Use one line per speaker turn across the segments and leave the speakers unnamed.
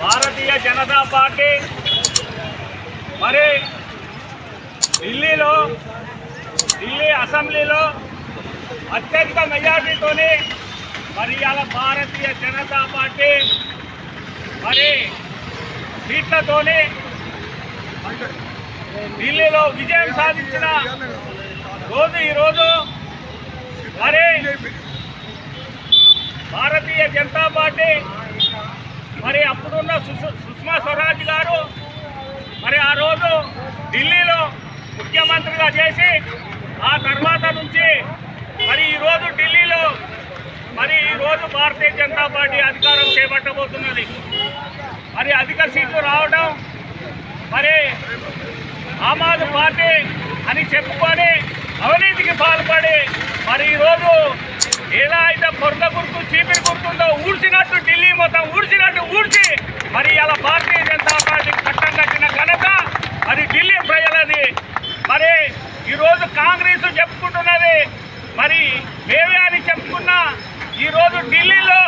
Bharatiya Janata party మరి ఢిల్లీలో ఢిల్లీ అసెంబ్లీలో అత్యధిక మెజార్టీతోని మరి ఇవాళ భారతీయ జనతా పార్టీ మరి సీట్లతోని ఢిల్లీలో విజయం సాధించిన రోజు ఈరోజు మరి భారతీయ జనతా పార్టీ మరి అప్పుడున్న సుష్- సుష్మా స్వరాజ్ గారు మరి ఆ రోజు ఢిల్లీలో ముఖ్యమంత్రిగా చేసి ఆ తర్వాత నుంచి మరి ఈరోజు ఢిల్లీలో మరి ఈరోజు భారతీయ జనతా పార్టీ అధికారం చేపట్టబోతున్నది. మరి అధిక సీట్లు రావడం మరి ఆమ్ ఆద్మీ పార్టీ అని చెప్పుకొని అవినీతికి పాల్పడి మరి ఈరోజు ఎలా అయితే కొరత గుర్తు చీపిరి గుర్తుందో ఊడ్చినట్టు ఊడ్చినట్టు మరి ఇలా భారతీయ జనతా పార్టీ కట్టం కట్టిన ఘనత మరి ఢిల్లీ ప్రజలది. మరి ఈరోజు కాంగ్రెస్ చెప్పుకుంటున్నది. మరి మేమే అని చెప్పుకున్న ఈరోజు ఢిల్లీలో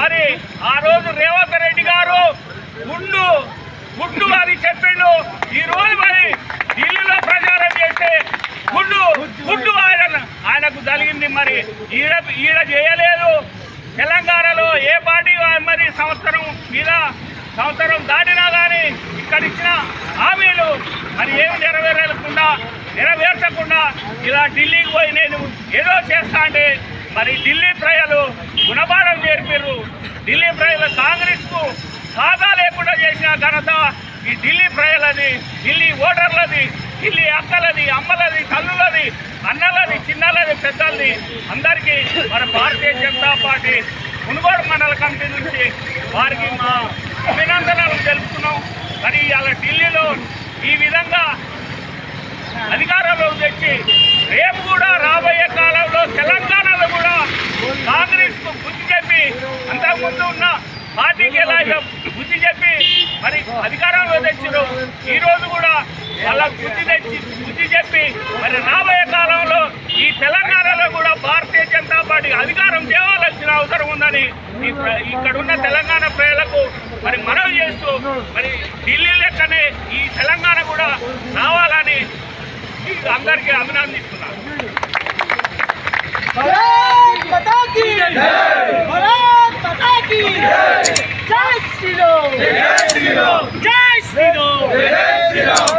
మరి ఆ రోజు రేవంత్ రెడ్డి గారు గుండు గుండు అని చెప్పిండు. ఈరోజు మరి ఢిల్లీలో ప్రచారం చేస్తే గుండు గుండు ఆయన ఆయనకు జరిగింది మరి. ఈడ ఈడ చేయలేదు. తెలంగాణలో ఏ పార్టీ మరి సంవత్సరం మీద సంవత్సరం దాటినా కానీ ఇక్కడ ఇచ్చిన హామీలు మరి ఏమి నెరవేరకుండా నెరవేర్చకుండా ఇలా ఢిల్లీకి పోయి నేను ఏదో చేస్తా అంటే మరి ఢిల్లీ ప్రజలు గుణపాఠం నేర్పారు ఢిల్లీ ప్రజలు కాంగ్రెస్కు సాదా లేకుండా చేసిన ఘనత ఈ ఢిల్లీ ప్రజలది. ఢిల్లీ ఓటర్లది ఢిల్లీ అక్కలది అమ్మలది తల్లులది. పెద్దల్ని అందరికీ మన భారతీయ జనతా పార్టీ మునుగోడు మండల కమిటీ నుంచి వారికి మా అభినందనలు తెలుపుతున్నాం. మరి ఇవాళ ఢిల్లీలో ఈ విధంగా అధికారంలో తెచ్చి రేపు కూడా రాబోయే కాలంలో తెలంగాణలో కూడా కాంగ్రెస్కు బుద్ధి చెప్పి అంతకుముందు ఉన్న పార్టీకి ఎలా బుద్ధి చెప్పి మరి అధికారంలో తెచ్చారు ఈరోజు కూడా వాళ్ళకు బుద్ధి తెచ్చి బుద్ధి చెప్పి మరి రాబోయే కాలంలో తెలంగాణలో కూడా భారతీయ జనతా పార్టీ అధికారం చేయవలసిన అవసరం ఉందని ఇక్కడ ఉన్న తెలంగాణ ప్రజలకు మరి మనవి చేస్తూ మరి ఢిల్లీ లెక్కనే ఈ తెలంగాణ కూడా రావాలని అందరికీ అభినందిస్తున్నాను
జై శ్రీరామ్! జై శ్రీరామ్!